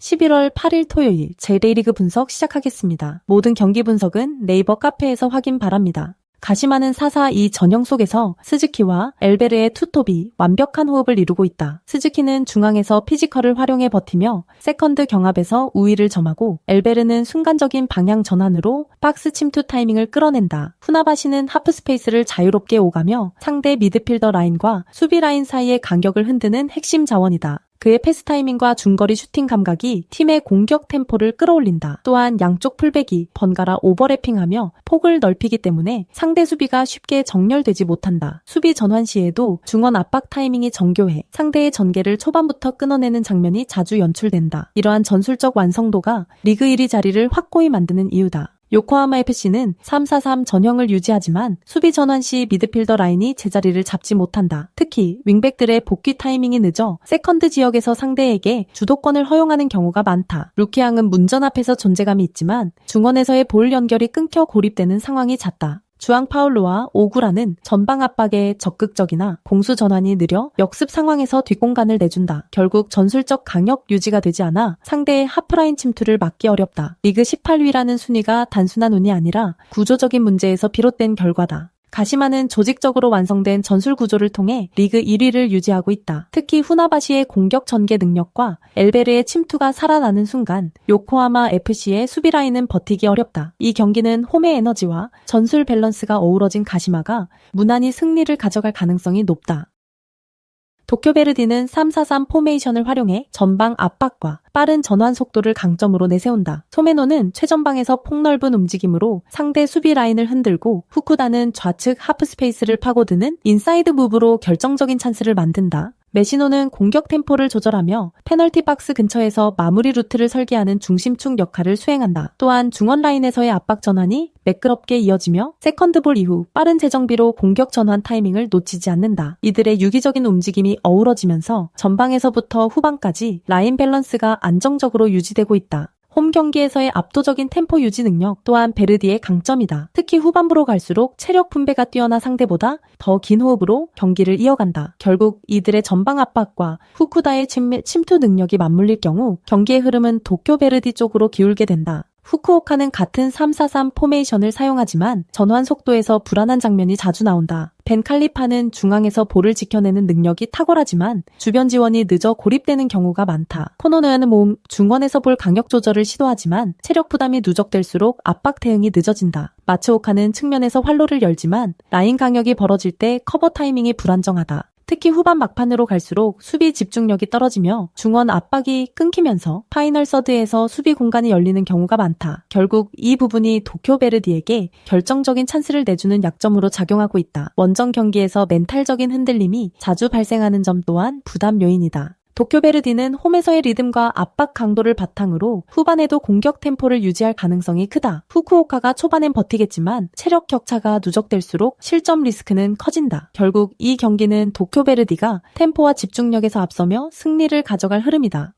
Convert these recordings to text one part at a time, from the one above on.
11월 8일 토요일 제데이리그 분석 시작하겠습니다. 모든 경기 분석은 네이버 카페에서 확인 바랍니다. 가시마는 4-4-2 전형 속에서 스즈키와 엘베르의 투톱이 완벽한 호흡을 이루고 있다. 스즈키는 중앙에서 피지컬을 활용해 버티며 세컨드 경합에서 우위를 점하고 엘베르는 순간적인 방향 전환으로 박스 침투 타이밍을 끌어낸다. 후나바시는 하프 스페이스를 자유롭게 오가며 상대 미드필더 라인과 수비 라인 사이의 간격을 흔드는 핵심 자원이다. 그의 패스 타이밍과 중거리 슈팅 감각이 팀의 공격 템포를 끌어올린다. 또한 양쪽 풀백이 번갈아 오버래핑하며 폭을 넓히기 때문에 상대 수비가 쉽게 정렬되지 못한다. 수비 전환 시에도 중원 압박 타이밍이 정교해 상대의 전개를 초반부터 끊어내는 장면이 자주 연출된다. 이러한 전술적 완성도가 리그 1위 자리를 확고히 만드는 이유다. 요코하마 FC는 3-4-3 전형을 유지하지만 수비 전환 시 미드필더 라인이 제자리를 잡지 못한다. 특히 윙백들의 복귀 타이밍이 늦어 세컨드 지역에서 상대에게 주도권을 허용하는 경우가 많다. 루키앙은 문전 앞에서 존재감이 있지만 중원에서의 볼 연결이 끊겨 고립되는 상황이 잦다. 주앙 파울로와 오구라는 전방 압박에 적극적이나 공수 전환이 느려 역습 상황에서 뒷공간을 내준다. 결국 전술적 강력 유지가 되지 않아 상대의 하프라인 침투를 막기 어렵다. 리그 18위라는 순위가 단순한 운이 아니라 구조적인 문제에서 비롯된 결과다. 가시마는 조직적으로 완성된 전술 구조를 통해 리그 1위를 유지하고 있다. 특히 후나바시의 공격 전개 능력과 엘베르의 침투가 살아나는 순간 요코하마 FC의 수비 라인은 버티기 어렵다. 이 경기는 홈의 에너지와 전술 밸런스가 어우러진 가시마가 무난히 승리를 가져갈 가능성이 높다. 도쿄베르디는 3-4-3 포메이션을 활용해 전방 압박과 빠른 전환 속도를 강점으로 내세운다. 소메노는 최전방에서 폭넓은 움직임으로 상대 수비 라인을 흔들고 후쿠다는 좌측 하프 스페이스를 파고드는 인사이드 무브로 결정적인 찬스를 만든다. 메시노는 공격 템포를 조절하며 페널티 박스 근처에서 마무리 루트를 설계하는 중심축 역할을 수행한다. 또한 중원 라인에서의 압박 전환이 매끄럽게 이어지며 세컨드볼 이후 빠른 재정비로 공격 전환 타이밍을 놓치지 않는다. 이들의 유기적인 움직임이 어우러지면서 전방에서부터 후방까지 라인 밸런스가 안정적으로 유지되고 있다. 홈 경기에서의 압도적인 템포 유지 능력 또한 베르디의 강점이다. 특히 후반부로 갈수록 체력 분배가 뛰어난 상대보다 더 긴 호흡으로 경기를 이어간다. 결국 이들의 전방 압박과 후쿠다의 침투 능력이 맞물릴 경우 경기의 흐름은 도쿄 베르디 쪽으로 기울게 된다. 후쿠오카는 같은 3-4-3 포메이션을 사용하지만 전환 속도에서 불안한 장면이 자주 나온다. 벤 칼리파는 중앙에서 볼을 지켜내는 능력이 탁월하지만 주변 지원이 늦어 고립되는 경우가 많다. 코노노야는 몸 중원에서 볼 강력 조절을 시도하지만 체력 부담이 누적될수록 압박 대응이 늦어진다. 마츠오카는 측면에서 활로를 열지만 라인 강력이 벌어질 때 커버 타이밍이 불안정하다. 특히 후반 막판으로 갈수록 수비 집중력이 떨어지며 중원 압박이 끊기면서 파이널 서드에서 수비 공간이 열리는 경우가 많다. 결국 이 부분이 도쿄 베르디에게 결정적인 찬스를 내주는 약점으로 작용하고 있다. 원정 경기에서 멘탈적인 흔들림이 자주 발생하는 점 또한 부담 요인이다. 도쿄베르디는 홈에서의 리듬과 압박 강도를 바탕으로 후반에도 공격 템포를 유지할 가능성이 크다. 후쿠오카가 초반엔 버티겠지만 체력 격차가 누적될수록 실점 리스크는 커진다. 결국 이 경기는 도쿄베르디가 템포와 집중력에서 앞서며 승리를 가져갈 흐름이다.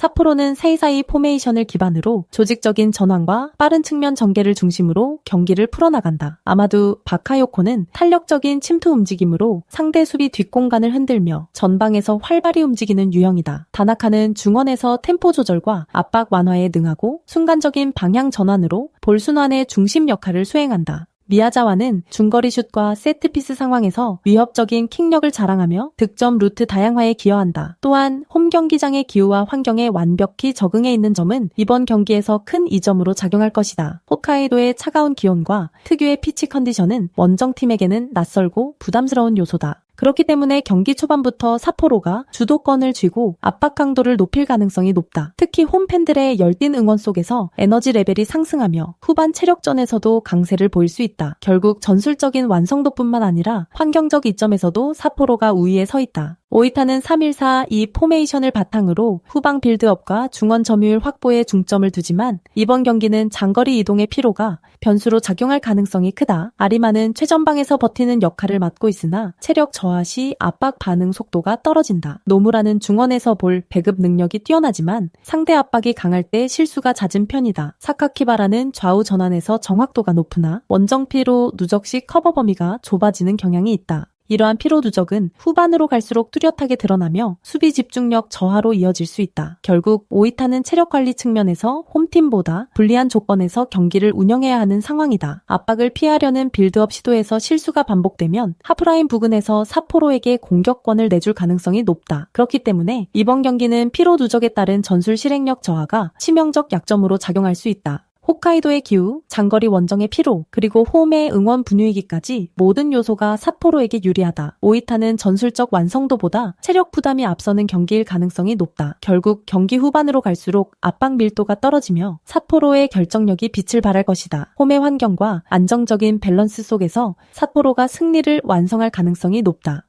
사포로는 사이사이 포메이션을 기반으로 조직적인 전환과 빠른 측면 전개를 중심으로 경기를 풀어나간다. 아마도 바카요코는 탄력적인 침투 움직임으로 상대 수비 뒷공간을 흔들며 전방에서 활발히 움직이는 유형이다. 다나카는 중원에서 템포 조절과 압박 완화에 능하고 순간적인 방향 전환으로 볼 순환의 중심 역할을 수행한다. 미야자와는 중거리 슛과 세트피스 상황에서 위협적인 킥력을 자랑하며 득점 루트 다양화에 기여한다. 또한 홈 경기장의 기후와 환경에 완벽히 적응해 있는 점은 이번 경기에서 큰 이점으로 작용할 것이다. 홋카이도의 차가운 기온과 특유의 피치 컨디션은 원정팀에게는 낯설고 부담스러운 요소다. 그렇기 때문에 경기 초반부터 사포로가 주도권을 쥐고 압박 강도를 높일 가능성이 높다. 특히 홈팬들의 열띤 응원 속에서 에너지 레벨이 상승하며 후반 체력전에서도 강세를 보일 수 있다. 결국 전술적인 완성도뿐만 아니라 환경적 이점에서도 사포로가 우위에 서 있다. 오이타는 314 이 포메이션을 바탕으로 후방 빌드업과 중원 점유율 확보에 중점을 두지만 이번 경기는 장거리 이동의 피로가 변수로 작용할 가능성이 크다. 아리마는 최전방에서 버티는 역할을 맡고 있으나 체력 저하 시 압박 반응 속도가 떨어진다. 노무라는 중원에서 볼 배급 능력이 뛰어나지만 상대 압박이 강할 때 실수가 잦은 편이다. 사카키바라는 좌우 전환에서 정확도가 높으나 원정피로 누적 시 커버 범위가 좁아지는 경향이 있다. 이러한 피로 누적은 후반으로 갈수록 뚜렷하게 드러나며 수비 집중력 저하로 이어질 수 있다. 결국 오이타는 체력 관리 측면에서 홈팀보다 불리한 조건에서 경기를 운영해야 하는 상황이다. 압박을 피하려는 빌드업 시도에서 실수가 반복되면 하프라인 부근에서 사포로에게 공격권을 내줄 가능성이 높다. 그렇기 때문에 이번 경기는 피로 누적에 따른 전술 실행력 저하가 치명적 약점으로 작용할 수 있다. 홋카이도의 기후, 장거리 원정의 피로, 그리고 홈의 응원 분위기까지 모든 요소가 삿포로에게 유리하다. 오이타는 전술적 완성도보다 체력 부담이 앞서는 경기일 가능성이 높다. 결국 경기 후반으로 갈수록 압박 밀도가 떨어지며 삿포로의 결정력이 빛을 발할 것이다. 홈의 환경과 안정적인 밸런스 속에서 삿포로가 승리를 완성할 가능성이 높다.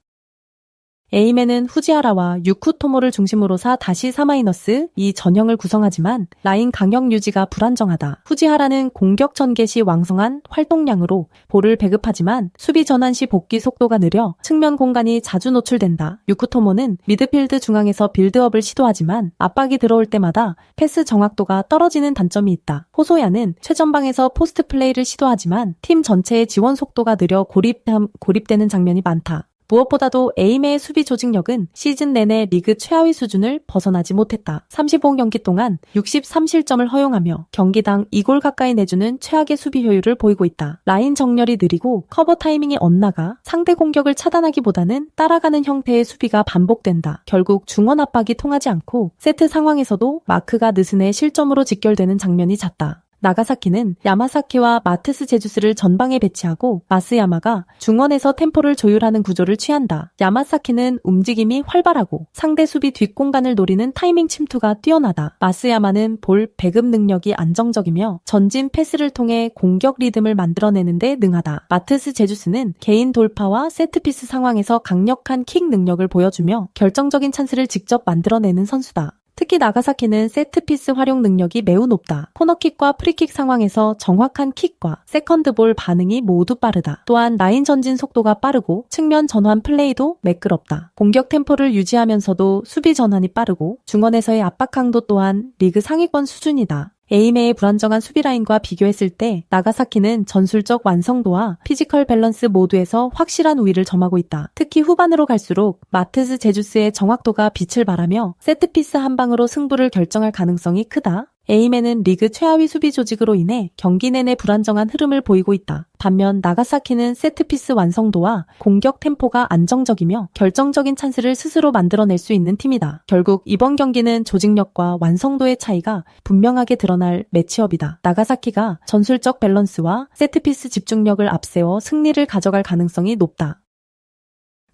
에이맨은 후지하라와 유쿠토모를 중심으로 사 다시 4-2 전형을 구성하지만 라인 강력 유지가 불안정하다. 후지하라는 공격 전개 시 왕성한 활동량으로 볼을 배급하지만 수비 전환 시 복귀 속도가 느려 측면 공간이 자주 노출된다. 유쿠토모는 미드필드 중앙에서 빌드업을 시도하지만 압박이 들어올 때마다 패스 정확도가 떨어지는 단점이 있다. 호소야는 최전방에서 포스트 플레이를 시도하지만 팀 전체의 지원 속도가 느려 고립, 고립되는 장면이 많다. 무엇보다도 에임의 수비 조직력은 시즌 내내 리그 최하위 수준을 벗어나지 못했다. 35경기 동안 63실점을 허용하며 경기당 2골 가까이 내주는 최악의 수비 효율을 보이고 있다. 라인 정렬이 느리고 커버 타이밍이 엇나가 상대 공격을 차단하기보다는 따라가는 형태의 수비가 반복된다. 결국 중원 압박이 통하지 않고 세트 상황에서도 마크가 느슨의 실점으로 직결되는 장면이 잦다. 나가사키는 야마사키와 마트스 제주스를 전방에 배치하고 마스야마가 중원에서 템포를 조율하는 구조를 취한다. 야마사키는 움직임이 활발하고 상대 수비 뒷공간을 노리는 타이밍 침투가 뛰어나다. 마스야마는 볼 배급 능력이 안정적이며 전진 패스를 통해 공격 리듬을 만들어내는데 능하다. 마트스 제주스는 개인 돌파와 세트피스 상황에서 강력한 킥 능력을 보여주며 결정적인 찬스를 직접 만들어내는 선수다. 특히 나가사키는 세트피스 활용 능력이 매우 높다. 코너킥과 프리킥 상황에서 정확한 킥과 세컨드볼 반응이 모두 빠르다. 또한 라인 전진 속도가 빠르고 측면 전환 플레이도 매끄럽다. 공격 템포를 유지하면서도 수비 전환이 빠르고 중원에서의 압박 강도 또한 리그 상위권 수준이다. 에이메의 불안정한 수비 라인과 비교했을 때 나가사키는 전술적 완성도와 피지컬 밸런스 모두에서 확실한 우위를 점하고 있다. 특히 후반으로 갈수록 마트스 제주스의 정확도가 빛을 발하며 세트피스 한 방으로 승부를 결정할 가능성이 크다. 에이맨은 리그 최하위 수비 조직으로 인해 경기 내내 불안정한 흐름을 보이고 있다. 반면 나가사키는 세트피스 완성도와 공격 템포가 안정적이며 결정적인 찬스를 스스로 만들어낼 수 있는 팀이다. 결국 이번 경기는 조직력과 완성도의 차이가 분명하게 드러날 매치업이다. 나가사키가 전술적 밸런스와 세트피스 집중력을 앞세워 승리를 가져갈 가능성이 높다.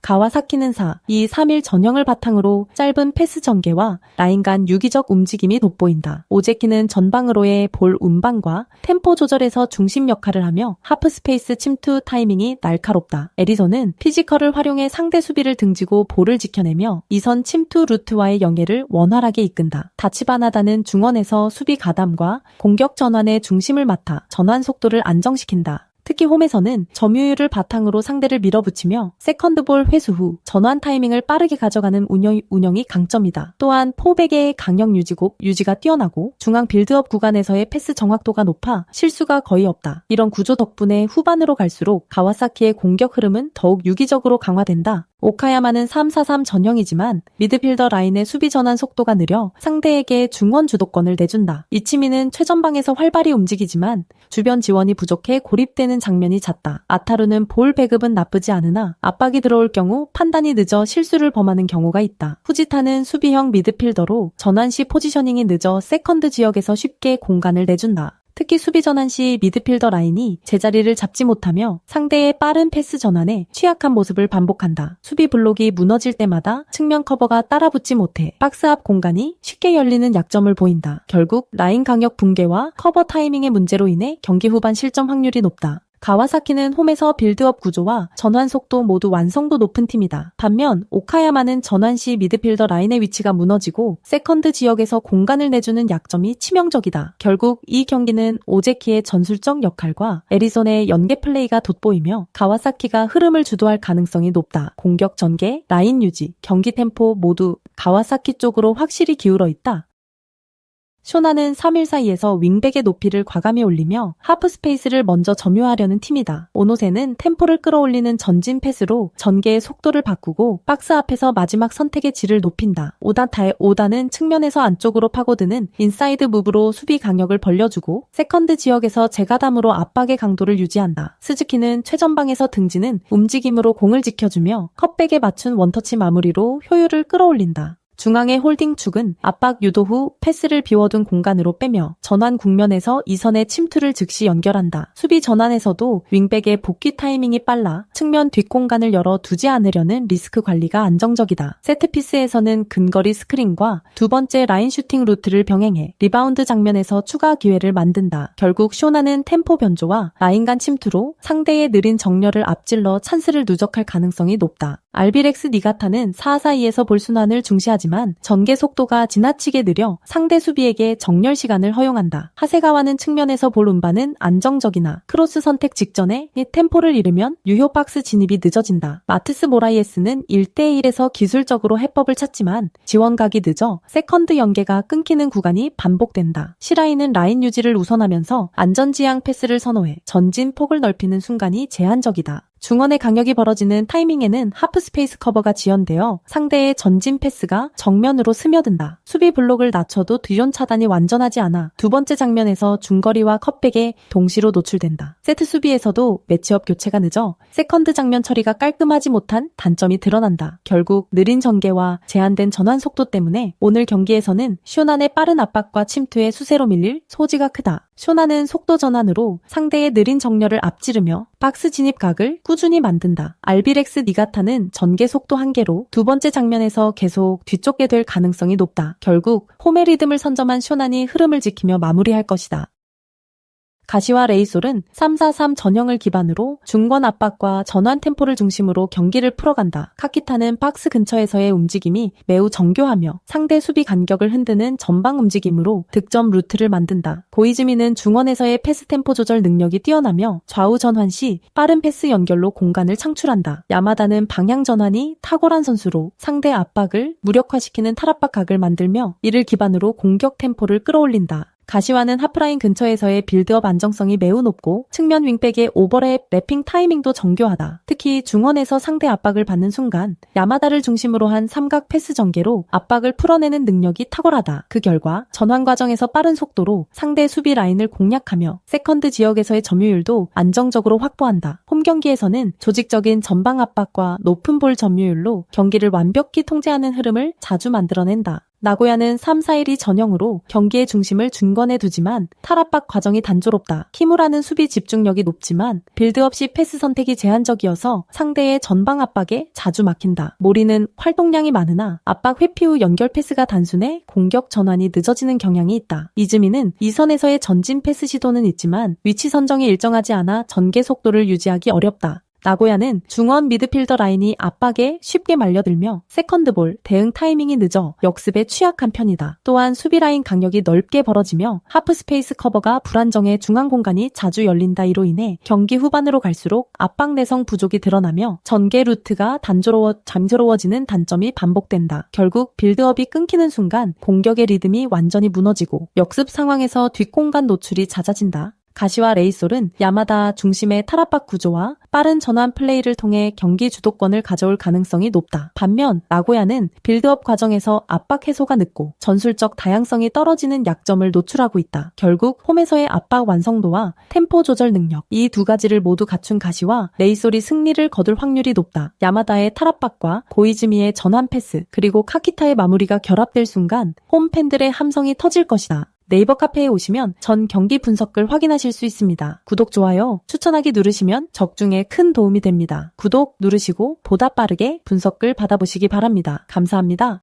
가와사키는 4, 이 3일 전형을 바탕으로 짧은 패스 전개와 라인 간 유기적 움직임이 돋보인다. 오제키는 전방으로의 볼 운반과 템포 조절에서 중심 역할을 하며 하프 스페이스 침투 타이밍이 날카롭다. 에리선은 피지컬을 활용해 상대 수비를 등지고 볼을 지켜내며 이선 침투 루트와의 연계를 원활하게 이끈다. 다치바나다는 중원에서 수비 가담과 공격 전환의 중심을 맡아 전환 속도를 안정시킨다. 특히 홈에서는 점유율을 바탕으로 상대를 밀어붙이며 세컨드볼 회수 후 전환 타이밍을 빠르게 가져가는 운영, 운영이 강점이다. 또한 포백의 강력 유지곡 유지가 뛰어나고 중앙 빌드업 구간에서의 패스 정확도가 높아 실수가 거의 없다. 이런 구조 덕분에 후반으로 갈수록 가와사키의 공격 흐름은 더욱 유기적으로 강화된다. 오카야마는 3-4-3 전형이지만 미드필더 라인의 수비 전환 속도가 느려 상대에게 중원 주도권을 내준다. 이치미는 최전방에서 활발히 움직이지만 주변 지원이 부족해 고립되는 장면이 잦다. 아타루는 볼 배급은 나쁘지 않으나 압박이 들어올 경우 판단이 늦어 실수를 범하는 경우가 있다. 후지타는 수비형 미드필더로 전환 시 포지셔닝이 늦어 세컨드 지역에서 쉽게 공간을 내준다. 특히 수비 전환 시 미드필더 라인이 제자리를 잡지 못하며 상대의 빠른 패스 전환에 취약한 모습을 반복한다. 수비 블록이 무너질 때마다 측면 커버가 따라붙지 못해 박스 앞 공간이 쉽게 열리는 약점을 보인다. 결국 라인 강력 붕괴와 커버 타이밍의 문제로 인해 경기 후반 실점 확률이 높다. 가와사키는 홈에서 빌드업 구조와 전환 속도 모두 완성도 높은 팀이다. 반면 오카야마는 전환 시 미드필더 라인의 위치가 무너지고 세컨드 지역에서 공간을 내주는 약점이 치명적이다. 결국 이 경기는 오제키의 전술적 역할과 에리손의 연계 플레이가 돋보이며 가와사키가 흐름을 주도할 가능성이 높다. 공격 전개, 라인 유지, 경기 템포 모두 가와사키 쪽으로 확실히 기울어 있다. 쇼나는 3일 사이에서 윙백의 높이를 과감히 올리며 하프 스페이스를 먼저 점유하려는 팀이다. 오노세는 템포를 끌어올리는 전진 패스로 전개의 속도를 바꾸고 박스 앞에서 마지막 선택의 질을 높인다. 오다타의 오다는 측면에서 안쪽으로 파고드는 인사이드 무브로 수비 강력을 벌려주고 세컨드 지역에서 제가담으로 압박의 강도를 유지한다. 스즈키는 최전방에서 등지는 움직임으로 공을 지켜주며 컵백에 맞춘 원터치 마무리로 효율을 끌어올린다. 중앙의 홀딩 축은 압박 유도 후 패스를 비워둔 공간으로 빼며 전환 국면에서 이선의 침투를 즉시 연결한다. 수비 전환에서도 윙백의 복귀 타이밍이 빨라 측면 뒷공간을 열어 두지 않으려는 리스크 관리가 안정적이다. 세트피스에서는 근거리 스크린과 두 번째 라인 슈팅 루트를 병행해 리바운드 장면에서 추가 기회를 만든다. 결국 쇼나는 템포 변조와 라인 간 침투로 상대의 느린 정렬을 앞질러 찬스를 누적할 가능성이 높다. 알비렉스 니가타는 4-4-2에서 볼 순환을 중시하지만 전개 속도가 지나치게 느려 상대 수비에게 정렬 시간을 허용한다. 하세가와는 측면에서 볼 운반은 안정적이나 크로스 선택 직전에 이 템포를 잃으면 유효 박스 진입이 늦어진다. 마트스 모라이에스는 1대1에서 기술적으로 해법을 찾지만 지원각이 늦어 세컨드 연계가 끊기는 구간이 반복된다. 시라이는 라인 유지를 우선하면서 안전지향 패스를 선호해 전진 폭을 넓히는 순간이 제한적이다. 중원의 강력이 벌어지는 타이밍에는 하프 스페이스 커버가 지연되어 상대의 전진 패스가 정면으로 스며든다. 수비 블록을 낮춰도 뒤존 차단이 완전하지 않아 두 번째 장면에서 중거리와 컵백에 동시로 노출된다. 세트 수비에서도 매치업 교체가 늦어 세컨드 장면 처리가 깔끔하지 못한 단점이 드러난다. 결국 느린 전개와 제한된 전환 속도 때문에 오늘 경기에서는 쇼난의 빠른 압박과 침투에 수세로 밀릴 소지가 크다. 쇼나는 속도 전환으로 상대의 느린 정렬을 앞지르며 박스 진입 각을 꾸준히 만든다. 알비렉스 니가타는 전개 속도 한계로 두 번째 장면에서 계속 뒤쫓게 될 가능성이 높다. 결국 홈의 리듬을 선점한 쇼난이 흐름을 지키며 마무리할 것이다. 가시와 레이솔은 3-4-3 전형을 기반으로 중권 압박과 전환 템포를 중심으로 경기를 풀어간다. 카키타는 박스 근처에서의 움직임이 매우 정교하며 상대 수비 간격을 흔드는 전방 움직임으로 득점 루트를 만든다. 고이즈미는 중원에서의 패스 템포 조절 능력이 뛰어나며 좌우 전환 시 빠른 패스 연결로 공간을 창출한다. 야마다는 방향 전환이 탁월한 선수로 상대 압박을 무력화시키는 탈압박 각을 만들며 이를 기반으로 공격 템포를 끌어올린다. 가시와는 하프라인 근처에서의 빌드업 안정성이 매우 높고 측면 윙백의 오버랩 랩핑 타이밍도 정교하다. 특히 중원에서 상대 압박을 받는 순간 야마다를 중심으로 한 삼각 패스 전개로 압박을 풀어내는 능력이 탁월하다. 그 결과 전환 과정에서 빠른 속도로 상대 수비 라인을 공략하며 세컨드 지역에서의 점유율도 안정적으로 확보한다. 홈 경기에서는 조직적인 전방 압박과 높은 볼 점유율로 경기를 완벽히 통제하는 흐름을 자주 만들어낸다. 나고야는 3, 4일이 전형으로 경기의 중심을 중건에 두지만 탈압박 과정이 단조롭다. 키무라는 수비 집중력이 높지만 빌드업 시 패스 선택이 제한적이어서 상대의 전방 압박에 자주 막힌다. 모리는 활동량이 많으나 압박 회피 후 연결 패스가 단순해 공격 전환이 늦어지는 경향이 있다. 이즈미는 이 선에서의 전진 패스 시도는 있지만 위치 선정이 일정하지 않아 전개 속도를 유지하기 어렵다. 나고야는 중원 미드필더 라인이 압박에 쉽게 말려들며 세컨드볼, 대응 타이밍이 늦어 역습에 취약한 편이다. 또한 수비 라인 강력이 넓게 벌어지며 하프 스페이스 커버가 불안정해 중앙 공간이 자주 열린다 이로 인해 경기 후반으로 갈수록 압박 내성 부족이 드러나며 전개 루트가 단조로워 잠조로워지는 단점이 반복된다. 결국 빌드업이 끊기는 순간 공격의 리듬이 완전히 무너지고 역습 상황에서 뒷공간 노출이 잦아진다. 가시와 레이솔은 야마다 중심의 탈압박 구조와 빠른 전환 플레이를 통해 경기 주도권을 가져올 가능성이 높다. 반면 나고야는 빌드업 과정에서 압박 해소가 늦고 전술적 다양성이 떨어지는 약점을 노출하고 있다. 결국 홈에서의 압박 완성도와 템포 조절 능력 이 두 가지를 모두 갖춘 가시와 레이솔이 승리를 거둘 확률이 높다. 야마다의 탈압박과 고이즈미의 전환 패스 그리고 카키타의 마무리가 결합될 순간 홈 팬들의 함성이 터질 것이다. 네이버 카페에 오시면 전 경기 분석글 확인하실 수 있습니다. 구독, 좋아요, 추천하기 누르시면 적중에 큰 도움이 됩니다. 구독 누르시고 보다 빠르게 분석글 받아보시기 바랍니다. 감사합니다.